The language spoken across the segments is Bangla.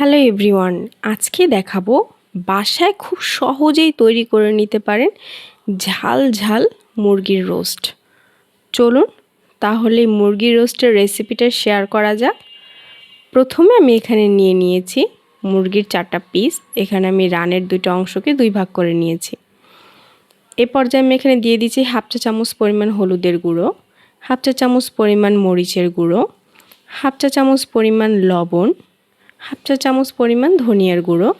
হ্যালো এভরিওয়ান, আজকে দেখাবো বাসায় খুব সহজেই তৈরি করে নিতে পারেন ঝাল ঝাল মুরগির রোস্ট। চলুন তাহলে মুরগির রোস্টের রেসিপিটা শেয়ার করা যাক। প্রথমে আমি এখানে নিয়ে নিয়েছি মুরগির চারটা পিস, এখানে আমি রানের দুটো অংশকে দুই ভাগ করে নিয়েছি। এ পর্যায়ে আমি এখানে দিয়ে দিচ্ছি হাফ চা চামচ পরিমাণ হলুদের গুঁড়ো, হাফ চা চামচ পরিমাণ মরিচের গুঁড়ো, হাফ চা চামচ পরিমাণ লবণ হাফ চা চামচ পরিমাণ ধনিয়ার গুঁড়ো।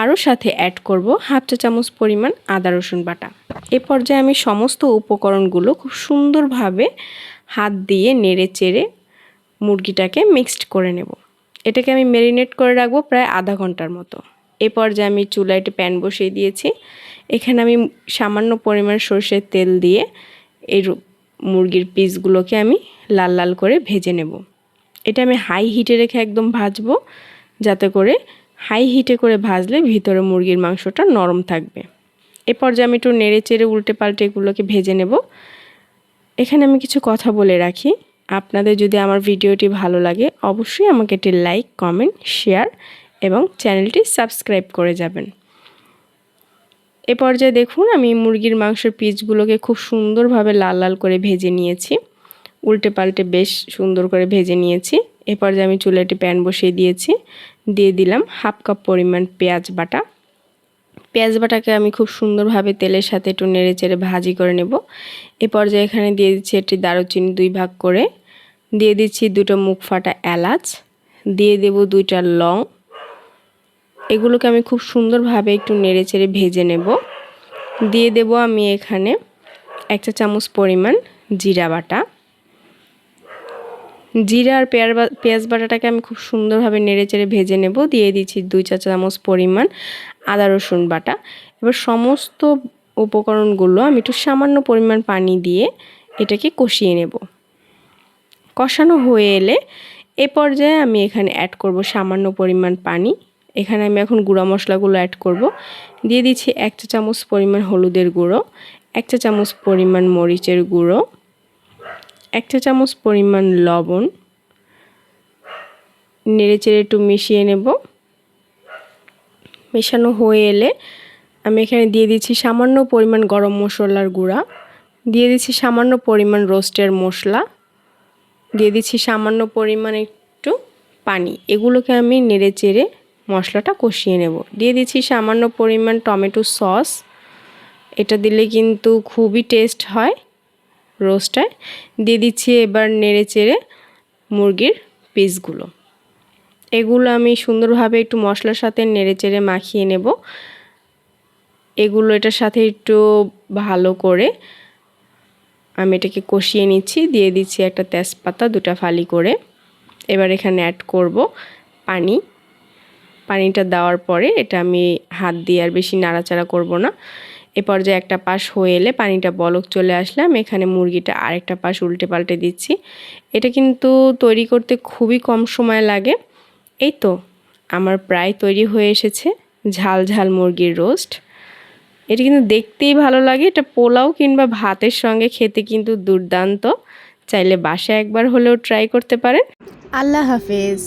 আরও সাথে অ্যাড করব হাফ চা চামচ পরিমাণ আদা রসুন বাটা। এ পর্যায়ে আমি সমস্ত উপকরণগুলো খুব সুন্দরভাবে হাত দিয়ে নেড়ে চেড়ে মুরগিটাকে মিক্সড করে নেব। এটাকে আমি ম্যারিনেট করে রাখব প্রায় আধা ঘণ্টার মতো। এ পর্যায়ে আমি চুলায় প্যান বসিয়ে দিয়েছি। এখানে আমি সামান্য পরিমাণ সর্ষের তেল দিয়ে এই মুরগির পিসগুলোকে আমি লাল লাল করে ভেজে নেব। এটা আমি হাই হিটে রেখে একদম ভাজবো, যাতে করে হাই হিটে করে ভাজলে ভিতরে মুরগির মাংসটা নরম থাকবে। এ পর্যায়ে আমি একটু নেড়ে চেড়ে উল্টে পাল্টে এগুলোকে ভেজে নেব। এখানে আমি কিছু কথা বলে রাখি। আপনাদের যদি আমার ভিডিওটি ভালো লাগে, অবশ্যই আমাকে একটি লাইক কমেন্ট শেয়ার এবং চ্যানেলটি সাবস্ক্রাইব করে যাবেন। এ পর্যায়ে দেখুন, আমি মুরগির মাংসের পিসগুলোকে খুব সুন্দরভাবে লাল লাল করে ভেজে নিয়েছি। উল্টে পাল্টে বেশ সুন্দর করে ভেজে নিয়েছি। এ পর্যায়ে আমি চুলে একটি প্যান বসিয়ে দিয়েছি। দিয়ে দিলাম হাফ কাপ পরিমাণ পেঁয়াজ বাটা। পেঁয়াজ বাটাকে আমি খুব সুন্দরভাবে তেলের সাথে একটু নেড়ে চেড়ে ভাজি করে নেব। এ পর্যায়ে এখানে দিয়ে দিচ্ছি একটি দারুচিনি দুই ভাগ করে। দিয়ে দিচ্ছি দুটো মুখ ফাটা এলাচ। দিয়ে দেব দুইটা লং। এগুলোকে আমি খুব সুন্দরভাবে একটু নেড়ে চেড়ে ভেজে নেব। দিয়ে দেব আমি এখানে একটা চামচ পরিমাণ জিরা বাটা। জিরা আর পেয়ার পেঁয়াজ বাটাটাকে আমি খুব সুন্দরভাবে নেড়ে চেড়ে ভেজে নেব। দিয়ে দিচ্ছি দুই চা চামচ পরিমাণ আদা রসুন বাটা। এবার সমস্ত উপকরণগুলো আমি একটু সামান্য পরিমাণ পানি দিয়ে এটাকে কষিয়ে নেব। কষানো হয়ে এলে এ পর্যায়ে আমি এখানে অ্যাড করব সামান্য পরিমাণ পানি। এখানে আমি এখন গুঁড়া মশলাগুলো অ্যাড করব। দিয়ে দিচ্ছি এক চা চামচ পরিমাণ হলুদের গুঁড়ো, এক চা চামচ পরিমাণ মরিচের গুঁড়ো এক চা চামচ পরিমাণ লবণ নেড়ে চেড়ে একটু মিশিয়ে নেব। মেশানো হয়ে এলে আমি এখানে দিয়ে দিচ্ছি সামান্য পরিমাণ গরম মশলার গুঁড়া, দিয়ে দিচ্ছি সামান্য পরিমাণ রোস্টের মশলা, দিয়ে দিচ্ছি সামান্য পরিমাণ একটু পানি। এগুলোকে আমি নেড়ে চেড়ে মশলাটা কষিয়ে নেব। দিয়ে দিচ্ছি সামান্য পরিমাণ টমেটো সস। এটা দিলে কিন্তু খুবই টেস্ট হয়। রোস্টটায় দিয়ে দিচ্ছি এবার নেড়ে চেড়ে মুরগির পিসগুলো। এগুলো আমি সুন্দরভাবে একটু মশলার সাথে নেড়ে চেড়ে মাখিয়ে নেব। এগুলো এটার সাথে একটু ভালো করে আমি এটাকে কষিয়ে নিচ্ছি, দিয়ে দিচ্ছি একটা তেজপাতা দুটা ফালি করে। এবার এখানে অ্যাড করব পানি। পানিটা দেওয়ার পরে এটা আমি হাত দিয়ে আর বেশি নাড়াচাড়া করব না। এ পর্যায়ে একটা পাশ হয়ে এলে পানিটা বলক চলে আসলাম। এখানে মুরগিটা আরেকটা পাশ উল্টে পাল্টে দিচ্ছি। এটা কিন্তু তৈরি করতে খুবই কম সময় লাগে। এই তো, আমার প্রায় তৈরি হয়ে এসেছে ঝাল ঝাল মুরগির রোস্ট। এটা কিন্তু দেখতেই ভালো লাগে। এটা পোলাও কিংবা ভাতের সঙ্গে খেতে কিন্তু দুর্দান্ত। চাইলে বাসায় একবার হলেও ট্রাই করতে পারেন। আল্লাহ হাফেজ।